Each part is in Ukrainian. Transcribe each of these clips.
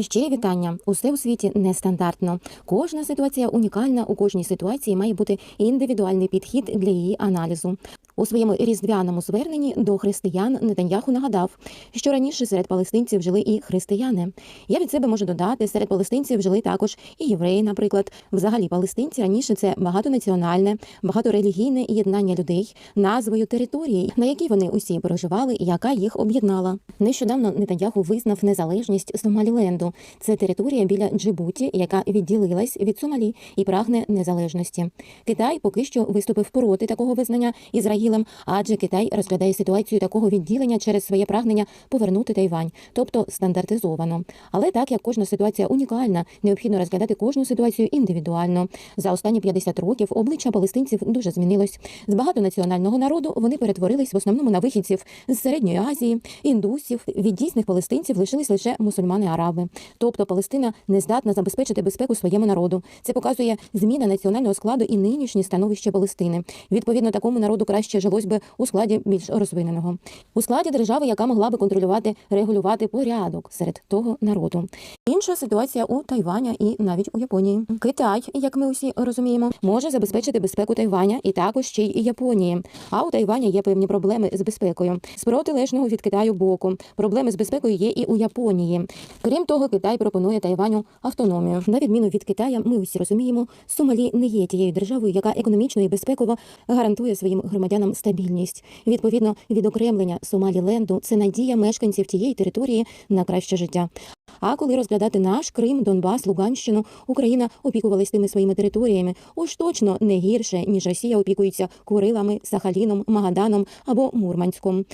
Ще вітання. Усе у світі нестандартно. Кожна ситуація унікальна. У кожній ситуації має бути індивідуальний підхід для її аналізу. У своєму різдвяному зверненні до християн Нетаньяху нагадав, що раніше серед палестинців жили і християни. Я від себе можу додати, серед палестинців жили також і євреї, наприклад. Взагалі, палестинці раніше це багатонаціональне, багаторелігійне єднання людей назвою території, на якій вони усі проживали, і яка їх об'єднала. Нещодавно Нетаньяху визнав незалежність Сомаліленду. Це територія біля Джибуті, яка відділилась від Сомалі і прагне незалежності. Китай поки що виступив проти такого визнання Ізраїлем, адже Китай розглядає ситуацію такого відділення через своє прагнення повернути Тайвань, тобто стандартизовано. Але так як кожна ситуація унікальна, необхідно розглядати кожну ситуацію індивідуально. За останні 50 років обличчя палестинців дуже змінилось. З багатонаціонального народу вони перетворились в основному на вихідців з середньої Азії, індусів. Від дійсних палестинців лишились лише мусульмани-араби. Тобто Палестина не здатна забезпечити безпеку своєму народу. Це показує зміна національного складу і нинішнє становище Палестини. Відповідно, такому народу краще жилось би у складі більш розвиненого, у складі держави, яка могла би контролювати, регулювати порядок серед того народу. Інша ситуація у Тайваня і навіть у Японії. Китай, як ми усі розуміємо, може забезпечити безпеку Тайваня і також ще й Японії. А у Тайвані є певні проблеми з безпекою. З протилежного від Китаю боку проблеми з безпекою є і у Японії. Крім того, Китай пропонує Тайваню автономію. На відміну від Китая, ми усі розуміємо, Сомалі не є тією державою, яка економічно і безпеково гарантує своїм громадянам стабільність. Відповідно, відокремлення Сомаліленду це надія мешканців тієї території на краще життя. А коли розглядати наш Крим, Донбас, Луганщину, Україна опікувалась тими своїми територіями, уж точно не гірше, ніж Росія опікується Курилами, Сахаліном, Магаданом або Мурманськом.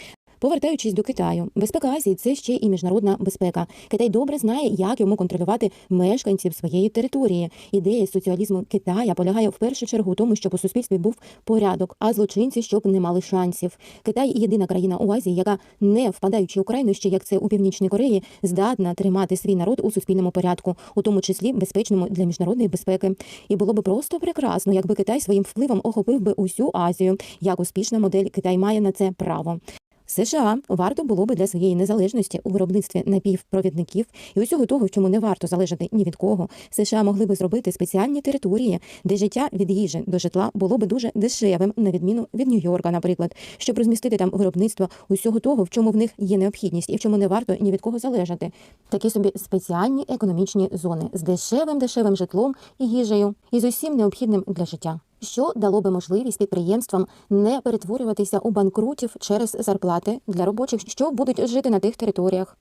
Повертаючись до Китаю, безпека Азії це ще і міжнародна безпека. Китай добре знає, як йому контролювати мешканців своєї території. Ідея соціалізму Китая полягає в першу чергу у тому, щоб у суспільстві був порядок, а злочинці щоб не мали шансів. Китай єдина країна у Азії, яка не впадаючи у крайнощі, як це у північній Кореї, здатна тримати свій народ у суспільному порядку, у тому числі безпечному для міжнародної безпеки. І було би просто прекрасно, якби Китай своїм впливом охопив би усю Азію. Як успішна модель Китай має на це право. США варто було би для своєї незалежності у виробництві напівпровідників і усього того, в чому не варто залежати ні від кого. США могли би зробити спеціальні території, де життя від їжі до житла було би дуже дешевим, на відміну від Нью-Йорка, наприклад, щоб розмістити там виробництво усього того, в чому в них є необхідність, і в чому не варто ні від кого залежати. Такі собі спеціальні економічні зони з дешевим дешевим житлом і їжею, і з усім необхідним для життя що дало би можливість підприємствам не перетворюватися у банкрутів через зарплати для робочих, що будуть жити на тих територіях.